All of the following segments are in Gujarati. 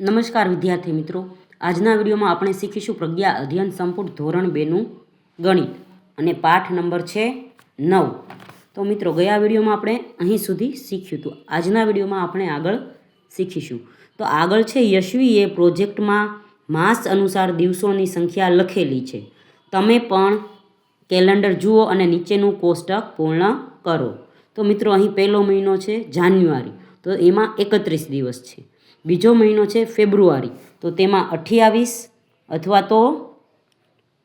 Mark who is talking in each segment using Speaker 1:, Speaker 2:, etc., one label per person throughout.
Speaker 1: નમસ્કાર વિદ્યાર્થી મિત્રો. આજના વિડીયોમાં આપણે શીખીશું પ્રજ્ઞા અધ્યયન સંપૂર્ણ ધોરણ બેનું ગણિત અને પાઠ નંબર છે નવ. તો મિત્રો, ગયા વિડીયોમાં આપણે અહીં સુધી શીખ્યું હતું. આજના વિડીયોમાં આપણે આગળ શીખીશું. તો આગળ છે યશવીએ પ્રોજેક્ટમાં માસ અનુસાર દિવસોની સંખ્યા લખેલી છે. તમે પણ કેલેન્ડર જુઓ અને નીચેનું કોષ્ટક પૂર્ણ કરો. તો મિત્રો, અહીં પહેલો મહિનો છે જાન્યુઆરી. તો એમાં એકત્રીસ દિવસ છે. બીજો મહિનો છે ફેબ્રુઆરી. તો તેમાં અઠ્યાવીસ અથવા તો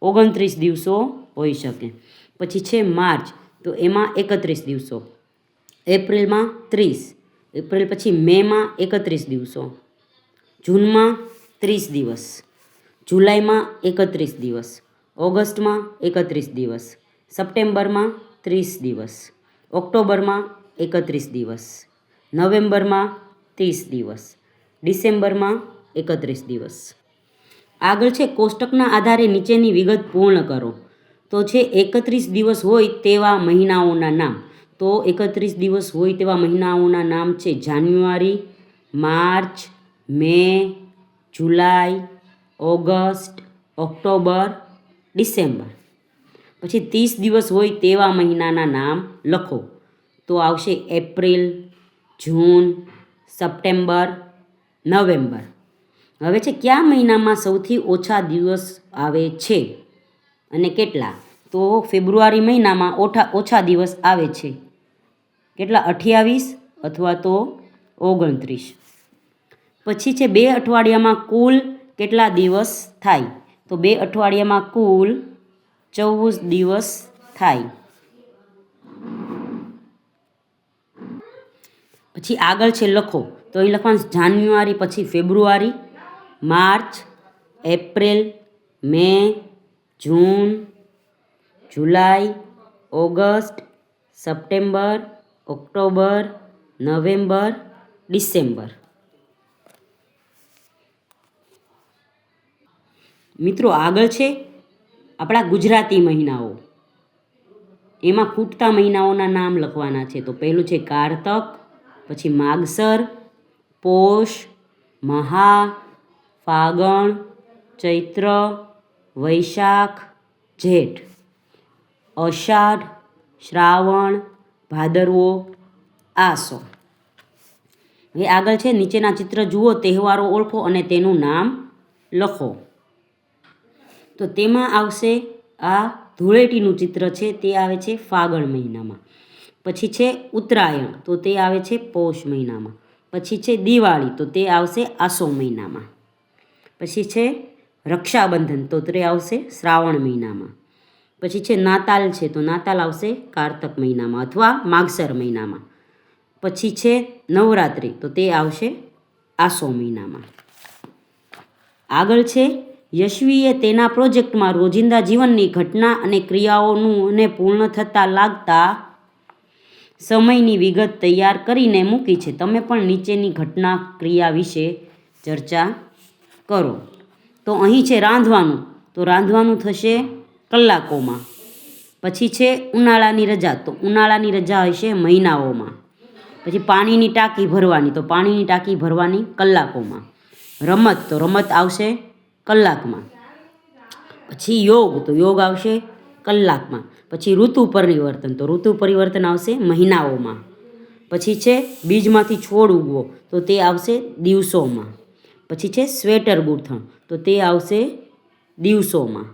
Speaker 1: ઓગણત્રીસ દિવસો હોઈ શકે. પછી છે માર્ચ, તો એમાં એકત્રીસ દિવસો. એપ્રિલમાં ત્રીસ, એપ્રિલ પછી મેમાં એકત્રીસ દિવસો. જૂનમાં ત્રીસ દિવસ. જુલાઈમાં એકત્રીસ દિવસ. ઓગસ્ટમાં એકત્રીસ દિવસ. સપ્ટેમ્બરમાં ત્રીસ દિવસ. ઓક્ટોબરમાં એકત્રીસ દિવસ. નવેમ્બરમાં ત્રીસ દિવસ. ડિસેમ્બરમાં એકત્રીસ દિવસ. આગળ છે કોષ્ટકના આધારે નીચેની વિગત પૂર્ણ કરો. તો છે એકત્રીસ દિવસ હોય તેવા મહિનાઓના નામ. તો એકત્રીસ દિવસ હોય તેવા મહિનાઓના નામ છે January, March, May, July, August, October, December. પછી ત્રીસ દિવસ હોય તેવા મહિનાના નામ લખો. તો આવશે એપ્રિલ, જૂન, સપ્ટેમ્બર નવેમ્બર. હવે છે, કયા મહિનામાં સૌથી ઓછા દિવસ આવે છે અને કેટલા? તો ફેબ્રુઆરી મહિનામાં ઓછા ઓછા દિવસ આવે છે. કેટલા? અઠ્યાવીસ અથવા તો ઓગણત્રીસ. પછી છે, બે અઠવાડિયામાં કુલ કેટલા દિવસ થાય? તો બે અઠવાડિયામાં કુલ ચૌદ દિવસ થાય. પછી આગળ છે, લખો. તો એ લખવાનું જાન્યુઆરી, પછી February, March, April, May, June, July, August, September, October, November, December. મિત્રો આગળ છે આપણા ગુજરાતી મહિનાઓ. એમાં ફૂટતા મહિનાઓના નામ લખવાના છે. તો પહેલું છે કારતક, પછી માગસર પોષ, મહા, ફાગણ, ચૈત્ર, વૈશાખ, જેઠ. અષાઢ, શ્રાવણ, ભાદરવો, આસો. હવે આગળ છે, નીચેના ચિત્ર જુઓ, તહેવારો ઓળખો અને તેનું નામ લખો. તો તેમાં આવશે આ ધૂળેટીનું ચિત્ર છે, તે આવે છે ફાગણ મહિનામાં. પછી છે ઉત્તરાયણ, તો તે આવે છે પૌષ મહિનામાં. પછી છે દિવાળી, તો તે આવશે આસો મહિનામાં. પછી છે રક્ષાબંધન, તો તે આવશે શ્રાવણ મહિનામાં. પછી છે નાતાલ છે, તો નાતાલ આવશે કારતક મહિનામાં અથવા માગસર મહિનામાં. પછી છે નવરાત્રિ, તો તે આવશે આસો મહિનામાં. આગળ છે યશવીએ તેના પ્રોજેક્ટમાં રોજિંદા જીવનની ઘટના અને ક્રિયાઓનું અને પૂર્ણ થતાં લાગતા સમયની વિગત તૈયાર કરીને મૂકી છે. તમે પણ નીચેની ઘટના ક્રિયા વિશે ચર્ચા કરો. તો અહીં છે રાંધવાનું. તો રાંધવાનું થશે કલાકોમાં. પછી છે ઉનાળાની રજા. તો ઉનાળાની રજા હશે મહિનાઓમાં. પછી પાણીની ટાંકી ભરવાની. તો પાણીની ટાંકી ભરવાની કલાકોમાં. રમત. તો રમત આવશે કલાકમાં. પછી યોગ. તો યોગ આવશે કલાકમાં. પછી ઋતુ પરિવર્તન. તો ઋતુ પરિવર્તન આવશે મહિનાઓમાં. પછી છે બીજમાંથી છોડ ઉગવો, તો તે આવશે દિવસોમાં. પછી છે સ્વેટર ગૂંથણ, તો તે આવશે દિવસોમાં.